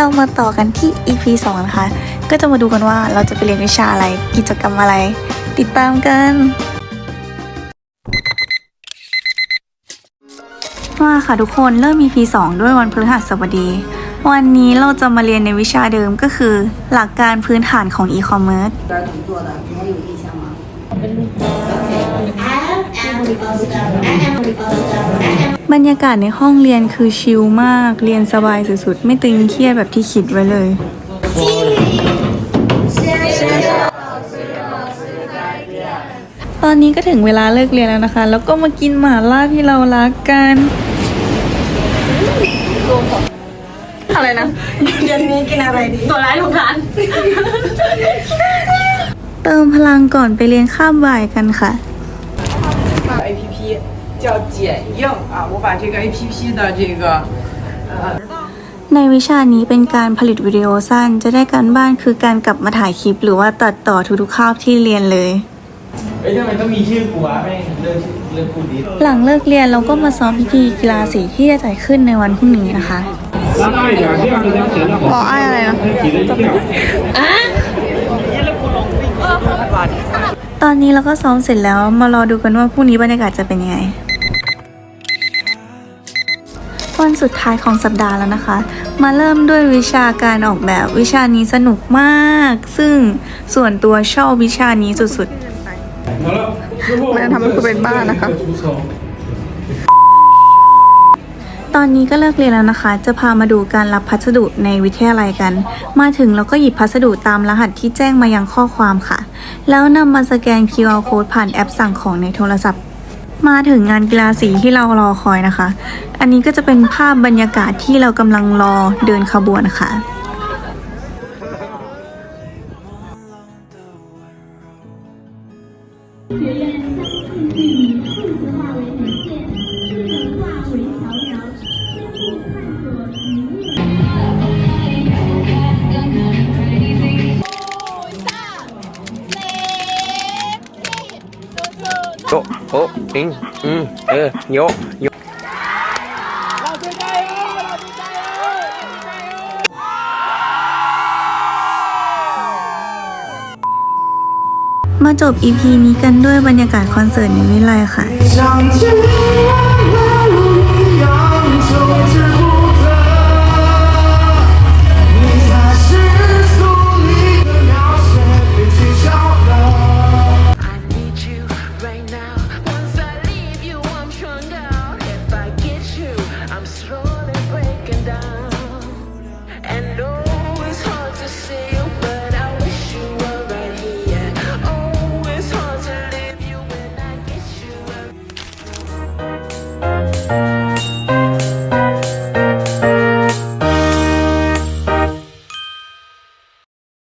เรามาต่อกันที่ EP 2 นะคะ ก็จะมาดูกันว่าเราจะไปเรียนวิชาอะไร กิจกรรมอะไร ติดตามกันว่าค่ะทุกคนเริ่ม EP 2 ด้วยวันพฤหัสบดี วันนี้เราจะมาเรียนในวิชาเดิมก็คือ หลักการพื้นฐานของ e-commerce เป็น รรยากาศในห้องเรียนคือชิลมาก เรียนสบายสุดๆ ไม่ตึงเครียดแบบที่คิดไว้เลยตอนนี้ก็ถึงเวลาเลิกเรียนแล้วนะคะ แล้วก็มากินหม่าล่าที่เรารักกัน อะไรนะ เดือนนี้กินอะไรดี ตัวร้ายลงทาน เติมพลังก่อนไปเรียนข้ามบ่ายกันค่ะ A P P 叫剪映啊，我把这个 A P P 的这个呃 ในวิชานี้เป็นการผลิตวิดีโอสั้น จะได้การบ้านคือการกลับมาถ่ายคลิป หรือว่าตัดต่อทุกๆคาบที่เรียนเลย เอ้ยทำไมต้องมีชื่อกูวะแม่งเลิกเลิกพูดดิ หลังเลิกเรียนเราก็มาซ้อมพิธีกีฬาสีที่จะจัดขึ้นในวันพรุ่งนี้นะคะ 拉大一点，这样子能显得好。 ขออ้ายอะไรนะ 身体的一样。 ตอนนี้เราก็ซ้อมเสร็จแล้วมารอดูกันว่าพรุ่งนี้บรรยากาศจะเป็นยังไง วันสุดท้ายของสัปดาห์แล้วนะคะ มาเริ่มด้วยวิชาการออกแบบวิชานี้สนุกมาก ซึ่งส่วนตัวชอบวิชานี้สุดๆแม่ทำให้คุณเป็นบ้านนะคะ ตอนนี้ก็เลิกเรียนแล้วนะคะ จะพามาดูการรับพัสดุในวิทยาลัยกัน มาถึงเราก็หยิบพัสดุตามรหัสที่แจ้งมายังข้อความค่ะ แล้วนำมาสแกน QR code ผ่านแอปสั่งของในโทรศัพท์ มาถึงงานกีฬาสีที่เรารอคอยนะคะ อันนี้ก็จะเป็นภาพบรรยากาศที่เรากำลังรอเดินขบวนค่ะ โยโอ้อิงอืมเออโยโยมาจบ EP นี้กันด้วยบรรยากาศคอนเสิร์ตในวิไลค่ะ